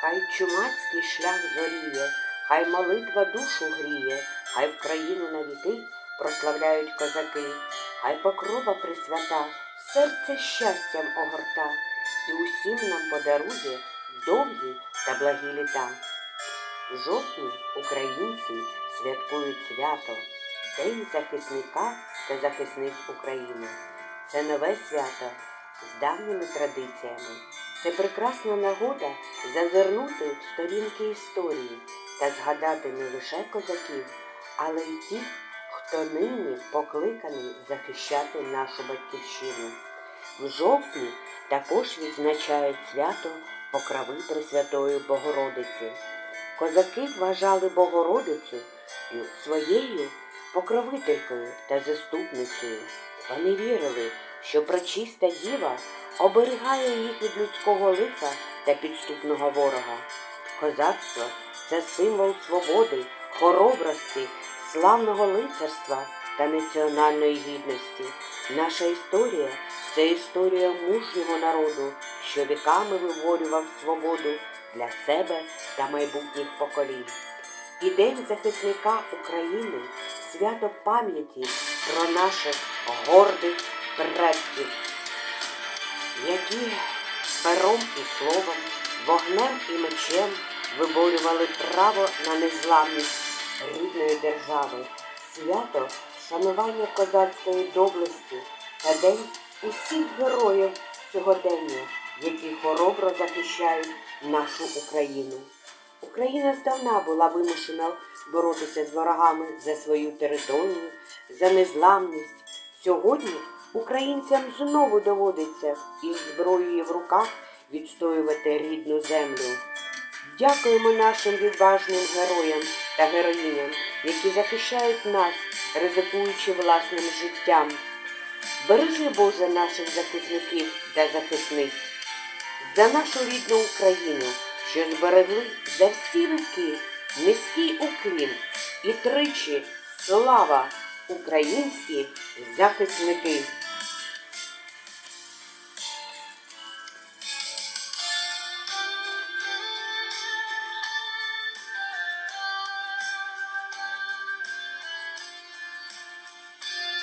Хай чумацький шлях зоріє, хай молитва душу гріє, хай в країну на віки прославляють козаки, хай покрова присвята, серце щастям огорта, і усім нам подарує довгі та благі літа. В жовтні українці святкують свято День захисника та захисниць України. Це нове свято з давніми традиціями. Це прекрасна нагода зазирнути в сторінки історії та згадати не лише козаків, але й тих, хто нині покликаний захищати нашу батьківщину. В жовтні також відзначають свято Покрови Пресвятої Богородиці. Козаки вважали Богородицю своєю покровителькою та заступницею. Вони вірили, що прочиста діва оберігає їх від людського лиха та підступного ворога. Козацтво це символ свободи, хоробрості, славного лицарства та національної гідності. Наша історія це історія мужнього народу, що віками виборював свободу для себе та майбутніх поколінь. І День захисника України свято пам'яті про наших гордих предків, які пером і словом, вогнем і мечем виборювали право на незламність рідної держави, свято вшанування козацької доблесті та день усіх героїв сьогодення, які хоробро захищають нашу Україну. Україна здавна була вимушена боротися з ворогами за свою територію, за незламність. Сьогодні українцям знову доводиться із зброєю в руках відстоювати рідну землю. Дякуємо нашим відважним героям та героїням, які захищають нас, ризикуючи власним життям. Бережи Боже наших захисників та захисниць за нашу рідну Україну, що зберегли за всі віки низький уклін і тричі слава українські захисники.